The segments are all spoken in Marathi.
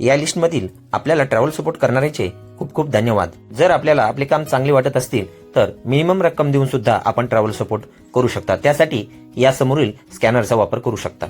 या लिस्टमधील आपल्याला ट्रॅव्हल सपोर्ट करणाऱ्याचे खूप खूप धन्यवाद. जर आपल्याला आपले काम चांगले वाटत असतील तर मिनिमम रक्कम देऊन सुद्धा आपण ट्रॅव्हल सपोर्ट करू शकता. त्यासाठी यासमोरील स्कॅनरचा वापर करू शकता.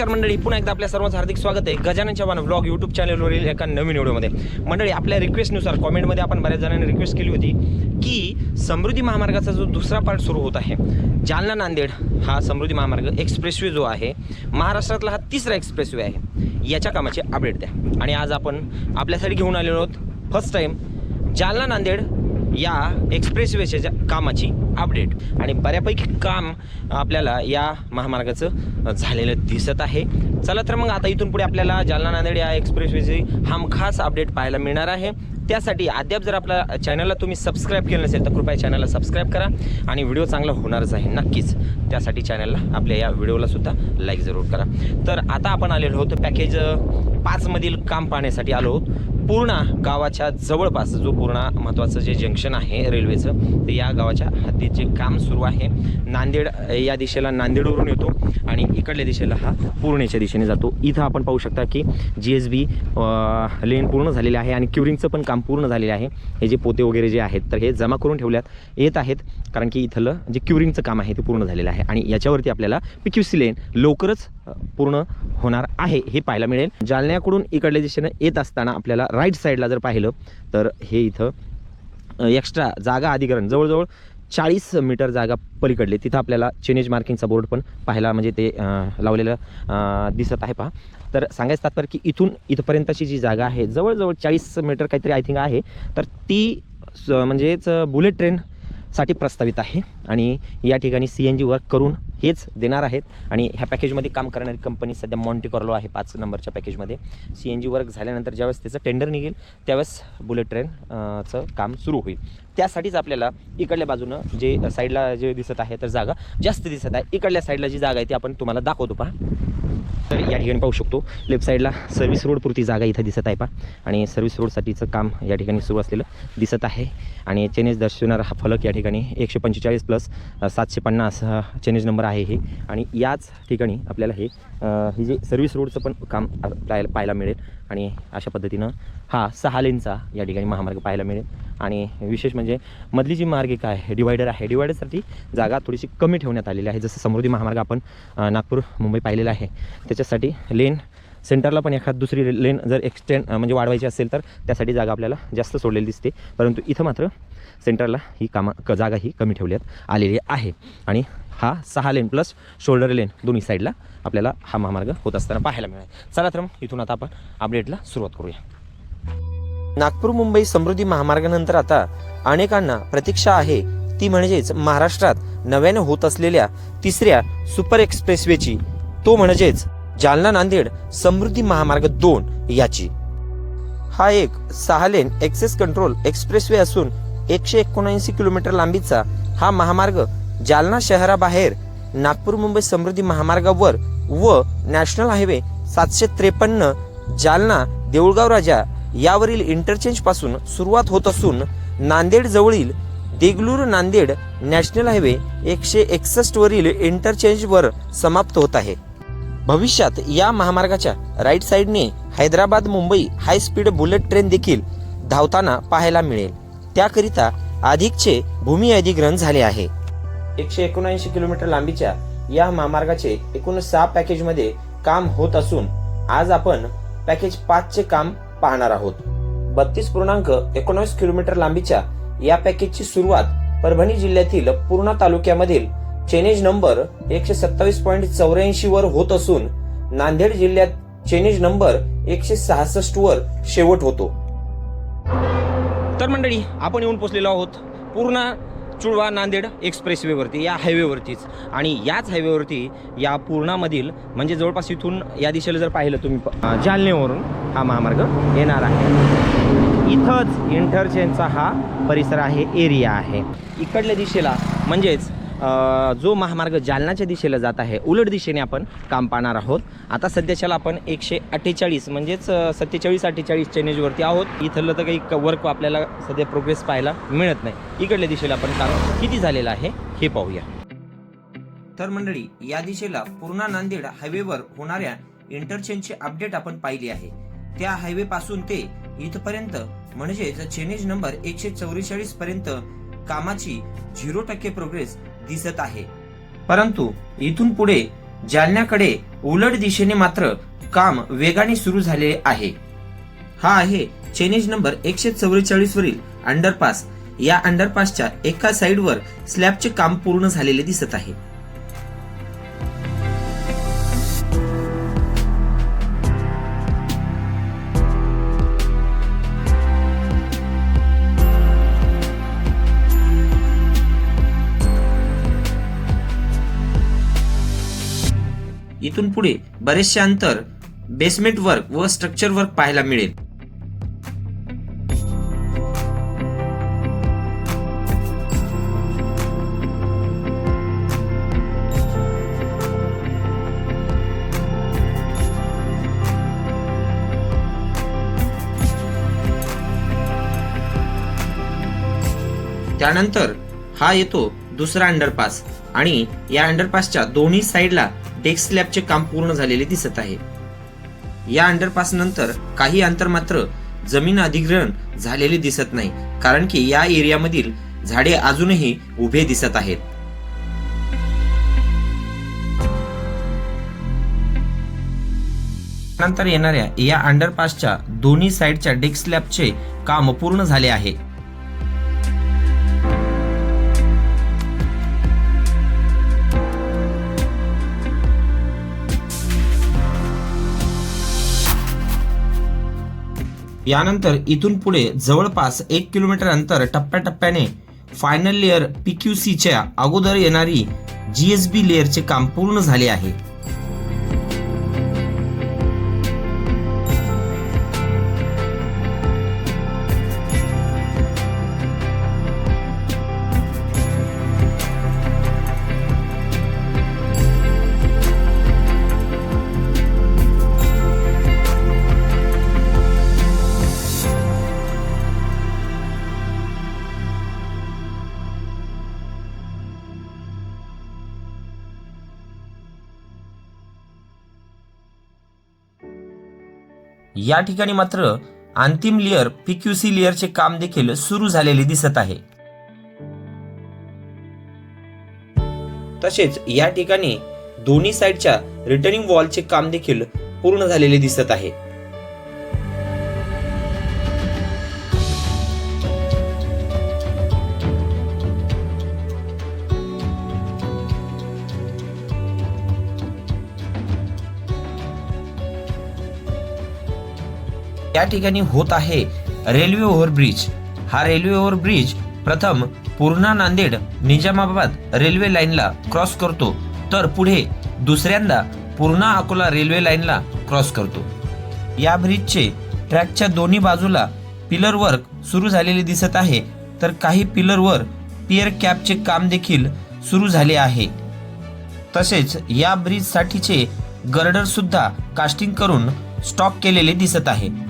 नमस्कार मंडळी पुन्हा एकदा आपल्या सर्वांचं हार्दिक स्वागत आहे. गजानन चव्हाण ब्लॉग यूट्यूब चॅनलवरील एका नवीन व्हिडिओमध्ये. मंडळी आपल्या रिक्वेस्टनुसार कॉमेंटमध्ये आपण बऱ्याच जणांनी रिक्वेस्ट केली होती की समृद्धी महामार्गाचा जो दुसरा पार्ट सुरू होत आहे जालना नांदेड हा समृद्धी महामार्ग एक्सप्रेसवे जो आहे महाराष्ट्रातला हा तिसरा एक्सप्रेसवे आहे. याच्या कामाची अपडेट द्या. आणि आज आपण आपल्यासाठी घेऊन आलेलो आहोत फर्स्ट टाईम जालना नांदेड या एक्सप्रेसवेच्या कामाची अपडेट आणि बऱ्यापैकी काम आपल्याला या महामार्गाचं झालेलं दिसत आहे. चला तर मग आता इथून पुढे आपल्याला जालना नांदेड या एक्सप्रेसवेची हमखास अपडेट पाहायला मिळणार आहे. त्यासाठी अद्याप जर आपल्या चॅनलला तुम्ही सबस्क्राईब केलं नसेल तर कृपया चॅनलला सबस्क्राईब करा आणि व्हिडिओ चांगला होणारच आहे नक्कीच. त्यासाठी चॅनलला आपल्या या व्हिडिओलासुद्धा लाईक जरूर करा. तर आता आपण आलेलो आहोत पॅकेज पाचमधील काम पाहण्यासाठी आलो आहोत पूर्णा गावाच्या जवळपास जो पूर्णा महत्त्वाचं जे जंक्शन आहे रेल्वेचं ते या गावाच्या हद्दीत जे काम सुरू आहे नांदेड या दिशेला नांदेडवरून येतो आणि इकडल्या दिशेला हा पूर्णेच्या दिशेने जातो. इथं आपण पाहू शकता की जी एस बी लेन पूर्ण झालेले आहे आणि क्युरिंगचं पण काम पूर्ण झालेलं आहे. हे जे पोते वगैरे जे आहेत तर हे जमा करून ठेवल्यात येत आहेत कारण की इथलं जे क्युरिंगचं काम आहे ते पूर्ण झालेलं आहे. आणि याच्यावरती आपल्याला पी क्यू सी लेन लवकरच पूर्ण होणार आहे हे पाहायला मिळेल. जालन्याकडून इकडल्या दिशेनं येत असताना आपल्याला राईट साईडला जर पाहिलं तर हे इथं एक्स्ट्रा जागा अधिकरण जवळजवळ चाळीस मीटर जागा पलीकडले. तिथं आपल्याला चेनेज मार्किंगचा बोर्ड पण पाहायला म्हणजे ते लावलेलं दिसत आहे पहा. तर सांगायचं तात्पर्य की इथून इथपर्यंतची जी जागा आहे जवळजवळ चाळीस मीटर काहीतरी आय थिंक आहे. तर ती स- म्हणजेच बुलेट ट्रेन साठी प्रस्तावित आहे आणि या ठिकाणी सी एन जी वर्क करून हेच देणार आहेत. आणि ह्या पॅकेजमध्ये काम करणारी कंपनी सध्या मॉन्टी कॉर्लो आहे पाच नंबरच्या पॅकेजमध्ये सी एन जी वर्क झाल्यानंतर ज्यावेळेस त्याचं टेंडर निघेल त्यावेळेस बुलेट ट्रेनचं चं काम सुरू होईल. त्यासाठीच आपल्याला इकडल्या बाजूनं जे साईडला जे दिसत आहे तर जागा जास्त दिसत आहे. इकडल्या साईडला जी जागा आहे ती आपण तुम्हाला दाखवतो. पहा. तर या ठिकाणी पाहू शकतो. लेफ्ट साईडला सर्व्हिस रोडपुरती जागा इथं दिसत आहे पा आणि सर्व्हिस रोडसाठीचं काम या ठिकाणी सुरू असलेलं दिसत आहे. आणि चेनेज दर्शवणारा हा फलक या ठिकाणी एकशे पंचेचाळीस प्लस सातशे पन्नास हा चेनेज नंबर आहे हे. आणि याच ठिकाणी आपल्याला हे ही जे सर्व्हिस रोडचं पण काम पाहायला पाहायला मिळेल. आणि अशा पद्धतीनं हा सहा लेनचा या ठिकाणी महामार्ग पाहायला मिळेल. आणि विशेष म्हणजे मधली जी मार्गिका आहे डिवायडर आहे डिवायडरसाठी जागा थोडीशी कमी ठेवण्यात आलेली आहे. जसं समृद्धी महामार्ग आपण नागपूर मुंबई पाहिलेला आहे. त्याच्यासाठी लेन सेंटरला पण एखाद दुसरी लेन जर एक्सटेंड म्हणजे वाढवायची असेल तर त्यासाठी जागा आपल्याला जास्त सोडलेली दिसते. परंतु इथं मात्र सेंटरला ही कामा क जागा ही कमी ठेवण्यात आलेली आहे. आणि हा सहा लेन प्लस शोल्डर लेन दोन्ही साईडला आपल्याला हा महामार्ग होत असताना पाहायला मिळेल. चला तर मग इथून आता आपण अपडेटला सुरुवात करूया. नागपूर मुंबई समृद्धी महामार्गानंतर आता अनेकांना प्रतीक्षा आहे. ती म्हणजेच महाराष्ट्रात नव्याने होत असलेल्या तिसऱ्या सुपर एक्सप्रेसवेची. तो म्हणजेच जालना नांदेड समृद्धी महामार्ग दोन याची. हा एक सहा लेन एक्सेस कंट्रोल एक्सप्रेसवे असून एकशे एकोणऐंशी किलोमीटर लांबीचा हा महामार्ग जालना शहराबाहेर नागपूर मुंबई समृद्धी महामार्गावर व नॅशनल हायवे सातशे त्रेपन्न जालना देऊळगाव राजा यावरील इंटरचेंजपासून सुरुवात होत असून नांदेड जवळील देगलूर नांदेड नॅशनल हायवे एकशे एकसष्ट वरील इंटरचेंज वर समाप्त होत आहे. भविष्यात या महामार्गाच्या राईट साईडने Hyderabad Mumbai high speed bullet train देखील धावताना पाहायला मिळेल. त्याकरिता अधिकचे भूमी अधिग्रहण झाले आहे. एकशे एकोणऐंशी किलोमीटर लांबीच्या या महामार्गाचे एकूण सहा पॅकेजमध्ये काम होत असून आज आपण पॅकेज पाच चे काम पाहणार आहोत. बत्तीस पूर्णांक एकोणवीस किलोमीटर लांबीच्या या पॅकेजची सुरुवात परभणी जिल्ह्यातील पूर्णा तालुक्यामधील चेनेज नंबर एकशे सत्तावीस पॉईंट चौऱ्याऐंशी वर होत असून नांदेड जिल्ह्यात चेनेज नंबर एकशे सहासष्ट वर शेवट होतो. तर मंडळी आपण येऊन पोचलेलो आहोत. पूर्ण चुळवा नांदेड एक्सप्रेसवेवरती या हायवेवरतीच. आणि याच हायवेवरती या पूर्णामधील म्हणजे जवळपास इथून या दिशेला जर पाहिलं तुम्ही जालनेवरून जालन्यावरून हा महामार्ग येणार आहे. इथंच इंटरचेंजचा हा परिसर आहे एरिया आहे. इकडल्या दिशेला म्हणजेच जो महामार्ग जालनाच्या दिशेला जात आहे उलट दिशेने आपण काम पाहणार आहोत. आता सध्याच्याला आपण एकशे अठ्ठेचाळीस म्हणजेच सत्तेचाळीस अठ्ठेचाळीस चेनेजवरती आहोत. इथलं तर काही वर्क आपल्याला सध्या प्रोग्रेस पाहायला मिळत नाही. इकडल्या दिशेला आपण काम किती झालेलं आहे हे पाहूया. तर मंडळी या दिशेला पूर्णा नांदेड हायवेवर होणाऱ्या इंटरचेंजची अपडेट आपण पाहिली आहे. त्या हायवे पासून ते इथपर्यंत म्हणजेच चेनेज नंबर एकशे चौवेचाळीस पर्यंत कामाची झिरो टक्के प्रोग्रेस दिसत आहे. परंतु इथून पुढे जालन्याकडे उलट दिशेने मात्र काम वेगाने सुरू झाले आहे. हा आहे चेनेज नंबर एकशे चौवेचाळीस वरील अंडरपास. या अंडरपासच्या एका साईडवर स्लॅबचे काम पूर्ण झालेले दिसत आहे. इथून पुढे बरेचसे अंतर बेसमेंट वर्क व स्ट्रक्चर वर्क पाहायला मिळेल. त्यानंतर हा येतो दुसरा अंडरपास आणि या अंडरपासच्या दोन्ही साइडला डेक स्लॅबचे काम पूर्ण झालेले दिसत आहे. या अंडरपास नंतर काही अंतर मात्र जमीन अधिग्रहण झालेले दिसत नाही कारण की या एरियामधील झाडे अजूनही उभे दिसत आहेत. नंतर येणाऱ्या या अंडरपासच्या दोन्ही साइडच्या डेक स्लॅबचे काम पूर्ण झाले आहे. यानंतर इथून पुढे जवळपास एक किलोमीटर अंतर टप्प्याटप्प्याने फायनल लेअर पी क्यू सीच्या अगोदर येणारी जी एस बी लेअरचे काम पूर्ण झाले आहे. या ठिकाणी मात्र अंतिम लेअर पीक्यूसी लेअरचे काम देखील सुरू झालेले दिसत आहे. तसेच या ठिकाणी दोन्ही साइडच्या रिटर्निंग वॉलचे काम देखील पूर्ण झालेले दिसत आहे. या ठिकाणी होत आहे रेल्वे ओव्हरब्रिज. हा रेल्वे ओव्हरब्रिज प्रथम पूर्णा नांदेड निजामाबाद रेल्वे लाईनला क्रॉस करतो. तर पुढे दुसऱ्यांदा पूर्णा अकोला रेल्वे लाईनला क्रॉस करतो. या ब्रिजचे ट्रॅकच्या दोन्ही बाजूला पिलर वर्क सुरू झालेले दिसत आहे. तर काही पिलरवर पियर कॅपचे काम देखील सुरू झाले आहे. तसेच या ब्रिजसाठीचे गर्डर सुद्धा कास्टिंग करून स्टॉक केलेले दिसत आहे.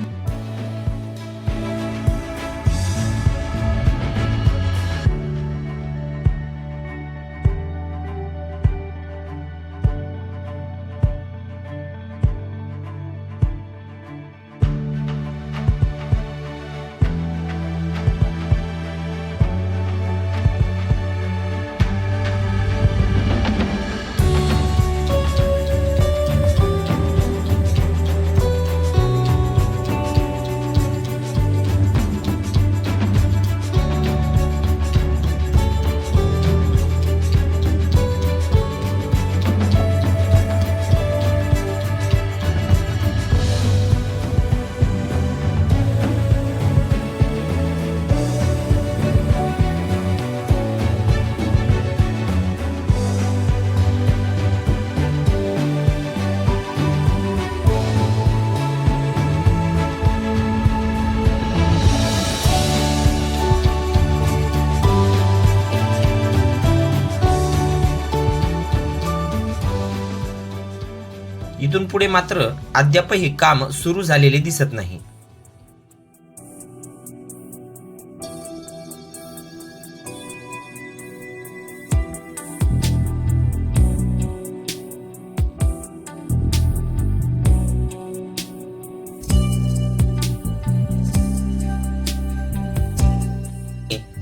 पुढे मात्र अद्यापही काम सुरू झालेले दिसत नाही.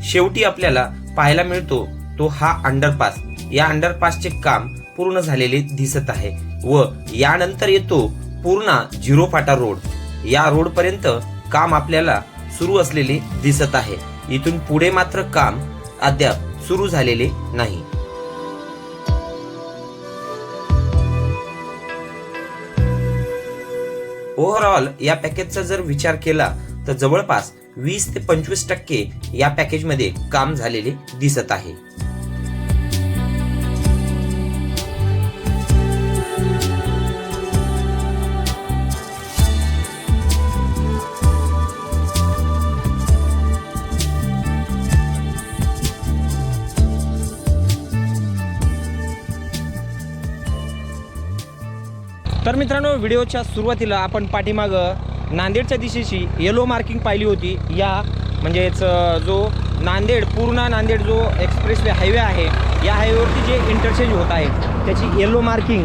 शेवटी आपल्याला पाहायला मिळतो तो हा अंडरपास या अंडरपासचे काम पूर्ण झालेले दिसत आहे. व यानंतर येतो पूर्ण झिरो फाटा रोड. या रोड पर्यंत काम आपल्याला सुरू असलेले दिसत आहे. इथून पुढे मात्र काम अद्याप सुरू झालेले नाही. ओव्हरऑल या पॅकेजचा जर विचार केला तर जवळपास वीस ते पंचवीस टक्के या पॅकेजमध्ये काम झालेले दिसत आहे. मित्रांनो व्हिडिओच्या सुरुवातीला आपण पाठीमागं नांदेडच्या दिशेची येलो मार्किंग पाहिली होती. या म्हणजेच जो नांदेड पूर्णा नांदेड जो एक्सप्रेसवे हायवे आहे या हायवेवरती जे इंटरचेंज होत आहे त्याची येलो मार्किंग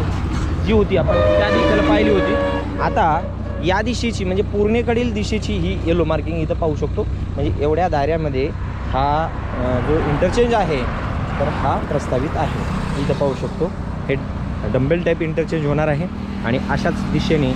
जी होती आपण त्या दिशेला पाहिली होती. आता या दिशेची म्हणजे पूर्णेकडील दिशेची ही येलो मार्किंग इथं पाहू शकतो. म्हणजे एवढ्या दाऱ्यामध्ये हा जो इंटरचेंज आहे तर हा प्रस्तावित आहे. इथं पाहू शकतो. हे डंबेल टाईप इंटरचेंज होणार आहे. आणि अशाच दिशेने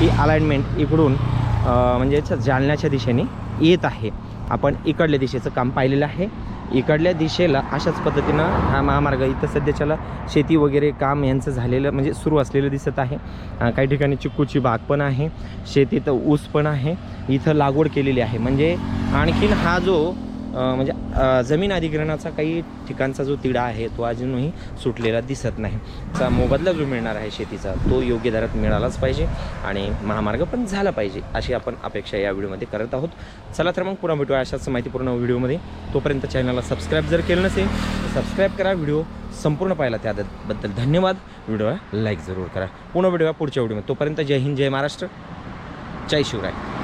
ही अलाइनमेंट इकडून म्हणजेच जालन्याच्या दिशेने येत आहे. आपण इकडल्या दिशेचं काम पाहिलेलं आहे. इकडल्या दिशेला अशाच पद्धतीनं हा महामार्ग इथं सध्याच्याला शेती वगैरे काम यांचं झालेलं म्हणजे सुरू असलेलं दिसत आहे. काही ठिकाणी चिक्कूची बाग पण आहे. शेतीत ऊस पण आहे. इथं लागवड केलेली आहे. म्हणजे आणखीन हा जो म्हणजे जमीन अधिग्रहणाचा काही ठिकाणचा जो तिढा आहे तो अजूनही सुटलेला दिसत नाही. चा मोबदला जो मिळणार आहे शेतीचा तो योग्य दरात मिळालाच पाहिजे आणि महामार्ग पण झाला पाहिजे अशी आपण अपेक्षा या व्हिडिओमध्ये करत आहोत. चला तर मग पुन्हा भेटूया अशाच माहितीपूर्ण व्हिडिओमध्ये. तोपर्यंत चॅनलला सबस्क्राईब जर केलं नसेल तर सबस्क्राईब करा. व्हिडिओ संपूर्ण पाहिला त्याबद्दल धन्यवाद. व्हिडिओला लाईक जरूर करा. पुन्हा भेटूया पुढच्या व्हिडिओमध्ये. तोपर्यंत जय हिंद जय महाराष्ट्र. जय शिवराय.